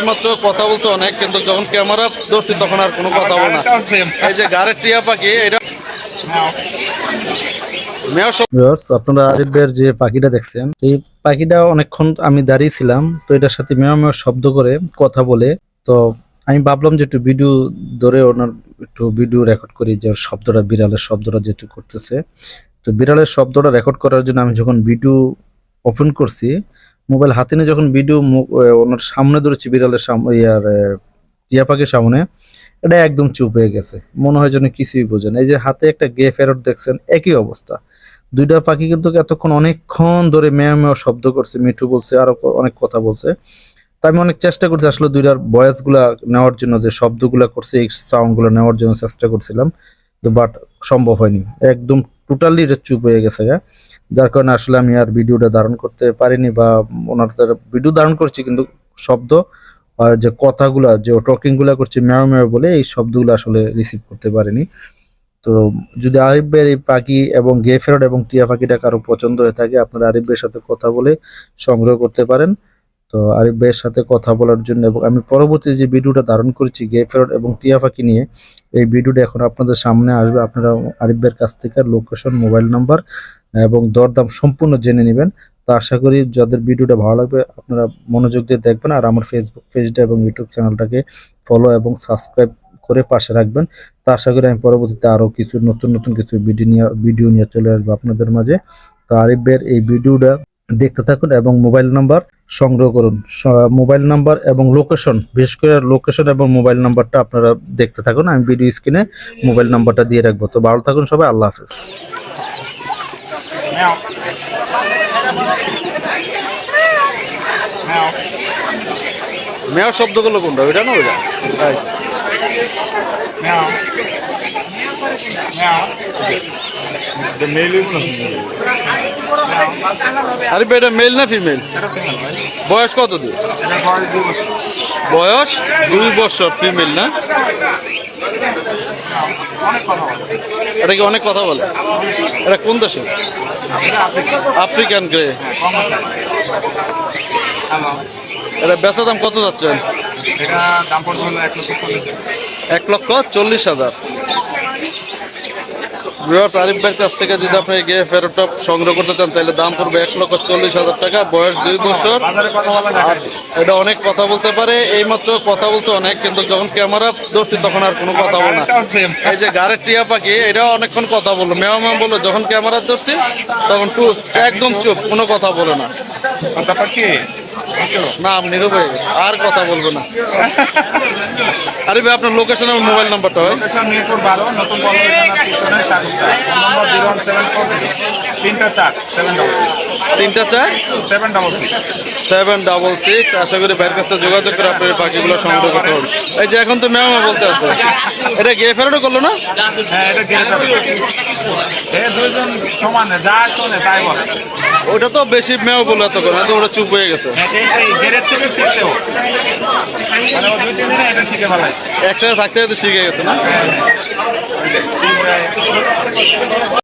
এই মাত্র কথা বলছে অনেক কিন্তু যখন ক্যামেরা ধরছি তখন আর কোনো কথা বলে না। এই যে গাড়ির টিয়া পাখি এটা ভিউয়ার্স আপনারা যে পাখিটা দেখছেন এই পাখিটা অনেকক্ষণ আমি দাঁড়িয়ে ছিলাম তো এটার সাথে মেয় মেয় শব্দ করে কথা বলে তো আমি ভাবলাম যে একটু ভিডিও ধরে ওনার একটু ভিডিও রেকর্ড করি যে শব্দটা বিড়ালের শব্দটা যেহেতু করতেছে। তো বিড়ালের শব্দটা রেকর্ড করার জন্য আমি যখন ভিডিও ওপেন করছি মোবাইল হাতে নিয়ে যখন ভিডিও ওনার সামনে ধরেছি, বিড়ালের সামনে ইয়ার টিয়া পাখির সামনে, এটা একদম চুপ হয়ে গেছে। মনে হয় যেন কিছুই বোঝেন এই যে হাতে একটা গে ফেরত দেখছেন, একই অবস্থা। দুইটা পাখি কিন্তু এতক্ষণ অনেকক্ষণ ধরে মেয় মেয় শব্দ করছে, মিঠু বলছে, আরও অনেক কথা বলছে। তো আমি অনেক চেষ্টা করছি, আসলে দুইটার ভয়েসগুলা নেওয়ার জন্য, যে শব্দগুলা করছে, এই সাউন্ডগুলা নেওয়ার জন্য চেষ্টা করছিলাম। বাট সম্ভব হয়নি। একদম টোটালি এটা চুপ হয়ে গেছে গা। যার কারণে আসলে আমি আর ভিডিওটা ধারণ করতে পারিনি বা ওনার তার ভিডিও ধারণ করছি, কিন্তু শব্দ আর যে কথাগুলা, যে টকিংগুলা করছে, ম্যাও ম্যাও বলে এই শব্দগুলো আসলে রিসিভ করতে পারিনি। তো যদি আরিফের এই পাখি এবং গে ফেরট এবং টিয়া পাখিটা কারও পছন্দ হয়ে থাকে, আপনারা আরিফের সাথে কথা বলে সংগ্রহ করতে পারেন। তো আরিফ ভাইয়ের সাথে কথা বলার জন্য এবং আমি পরবর্তী যে ভিডিওটা ধারণ করেছি গে ফেরট এবং টিয়া পাখি নিয়ে, এই ভিডিওটা এখন আপনাদের সামনে আসবে। আপনারা আরিফ ভাইয়ের কাছ থেকে লোকেশন মোবাইল নাম্বার এবং দরদাম সম্পূর্ণ জেনে নেবেন। তো আশা করি যাদের ভিডিওটা ভালো লাগবে, আপনারা মনোযোগ দিয়ে দেখবেন আর আমার ফেসবুক পেজটা এবং ইউটিউব চ্যানেলটাকে ফলো এবং সাবস্ক্রাইব করে পাশে রাখবেন। তো আশা করি আমি পরবর্তীতে আরও কিছু নতুন নতুন কিছু ভিডিও নিয়ে ভিডিও নিয়ে চলে আসব আপনাদের মাঝে। তো আরিফ ভাইয়ের এই ভিডিওটা দেখতে থাকুন এবং মোবাইল নাম্বার সংগ্রহ করুন। স- মোবাইল নাম্বার এবং লোকেশন বিশেষ করে লোকেশন এবং মোবাইল নাম্বারটা আপনারা দেখতে থাকুন। আমি ভিডিও স্ক্রিনে মোবাইল নাম্বারটা দিয়ে রাখব। তো ভালো থাকুন সবাই আল্লাহ হাফেজ। মেয় শব্দগুলো কোনটা? ওইটা না ওইটা? তাই। আরে এটা মেল না ফিমেল বয়স কত দিন বয়স দুই বছর ফিমেল না? এটা কি অনেক কথা বলে? এটা কোন দেশে? African grey. এটা বেচা দাম কত যাচ্ছেন এক লক্ষ চল্লিশ হাজার। ভিউয়ার্স আরিফ ভাইয়ের কাছ থেকে যদি আপনি গিয়ে ফেরতটা সংগ্রহ করতে চান, তাহলে দাম পড়বে এক লক্ষ চল্লিশ হাজার টাকা, বয়স দুই বছর। আর এটা অনেক কথা বলতে পারে এই মাত্র কথা বলছে অনেক, কিন্তু যখন ক্যামেরা ধরছি তখন আর কোনো কথা বলে না। এই যে গাড়ির টিয়া পাখি এটা অনেকক্ষণ কথা বলল। মেয়া মেয়া বলল, যখন ক্যামেরা ধরছি, তখন একদম চুপ, কোনো কথা বলে না। না নীরব হয়ে গেছে আর কথা বলব না। আরে ভাই আপনার লোকেশন আর মোবাইল নাম্বারটা হয় লোকেশন মিরপুর বারো নতুন পিছনে সাতটা নম্বর জিরো ওয়ান সেভেন ফোর তিনটা চার সেভেন ডবল তিনটা চার? Seven double six seven double six আশা করি ভাইয়ের কাছে যোগাযোগ করে আপনার পাখিগুলো সংগ্রহ করতে হবে। এই যে এখন তো ম্যাম বলতে আছে। এটা গিয়ে ফেরতও করল না? হ্যাঁ এটা গেড়ে যাবে দুইজন সমান যা শোনে তাই বলে। ওটা তো বেশি মেয় বলে এত করে তো ওটা চুপ হয়ে গেছে। একসাথে থাকতে থাকতে শিখে গেছে না?